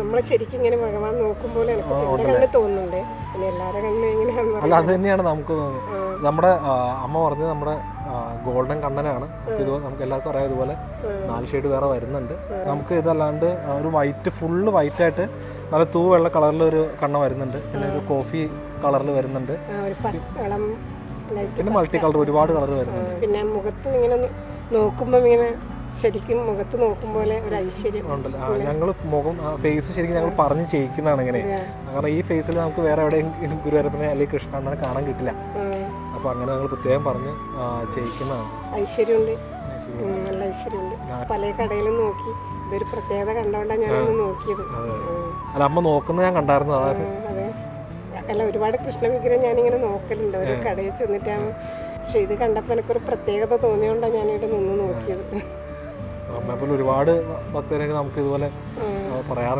നമ്മളെ ശരിക്കും ഇങ്ങനെ ഭഗവാൻ നോക്കുമ്പോൾ എനിക്ക് എന്റെ കണ്ണ് തോന്നുന്നുണ്ട്. പിന്നെ എല്ലാവരുടെ കണ്ണും എങ്ങനെയാണെന്ന് അല്ല അത് തന്നെയാണ് നമുക്ക് തോന്നുന്നത്. നമ്മുടെ അമ്മ പറഞ്ഞത് നമ്മുടെ ഗോൾഡൻ കണ്ണനാണ്. ഇതുപോലെ നമുക്ക് എല്ലാവർക്കും അറിയാം ഇതുപോലെ നാല് ഷെയ്ഡ് വേറെ വരുന്നുണ്ട്. നമുക്ക് ഇതല്ലാണ്ട് ഒരു വൈറ്റ് ഫുള്ള് വൈറ്റ് ആയിട്ട് നല്ല തൂ വെള്ള കളറിൽ ഒരു കണ്ണ വരുന്നുണ്ട്. പിന്നെ ഒരു കോഫി കളറിൽ വരുന്നുണ്ട്. പിന്നെ മൾട്ടി കളർ ഒരുപാട് കളർ വരുന്നുണ്ട്. പിന്നെ മുഖത്ത് ഇങ്ങനെ നോക്കുമ്പോൾ നോക്കുമ്പം ഇങ്ങനെ ശരിക്കും മുഖത്ത് നോക്കുമ്പോലെ ഒരു ഐശ്വര്യം ഉണ്ടല്ലോ? ഞങ്ങൾ മുഖം ഫേസ് ശരിക്കും ഞങ്ങൾ പറഞ്ഞ് ചെയ്യിക്കുന്നതാണ് ഇങ്ങനെ. കാരണം ഈ ഫേസിൽ നമുക്ക് വേറെ എവിടെയും ഗുരുവരപ്പനെ അല്ലെങ്കിൽ കൃഷ്ണനെ കാണാൻ കിട്ടില്ല. അപ്പൊ അങ്ങനെ ഞങ്ങൾ പ്രത്യേകം പറഞ്ഞ് ചെയ്യിക്കുന്നതാണ്. ഐശ്വര്യമുണ്ട്. നല്ല ഐശ്വര്യമുണ്ട്. പല കടയിലും നോക്കി. ഇതൊരു പ്രത്യേകത കണ്ടോണ്ടാണ് ഞാനൊന്ന് നോക്കിയത്. അല്ല അമ്മ നോക്കുന്നത് ഞാൻ കണ്ടായിരുന്നു അതെ. അല്ല ഒരുപാട് കൃഷ്ണ വിഗ്രഹം ഞാനിങ്ങനെ നോക്കലുണ്ട്. ഒരു കടയിൽ ചെന്നിട്ടാണ് പക്ഷെ ഇത് കണ്ടപ്പോൾ എനിക്കൊരു പ്രത്യേകത തോന്നിയോണ്ടാണ് ഞാനിവിടെ നിന്ന് നോക്കിയത്. അമ്മയെ പോലെ ഒരുപാട് ഭക്തരൊക്കെ നമുക്ക് ഇതുപോലെ പറയാറുണ്ട്.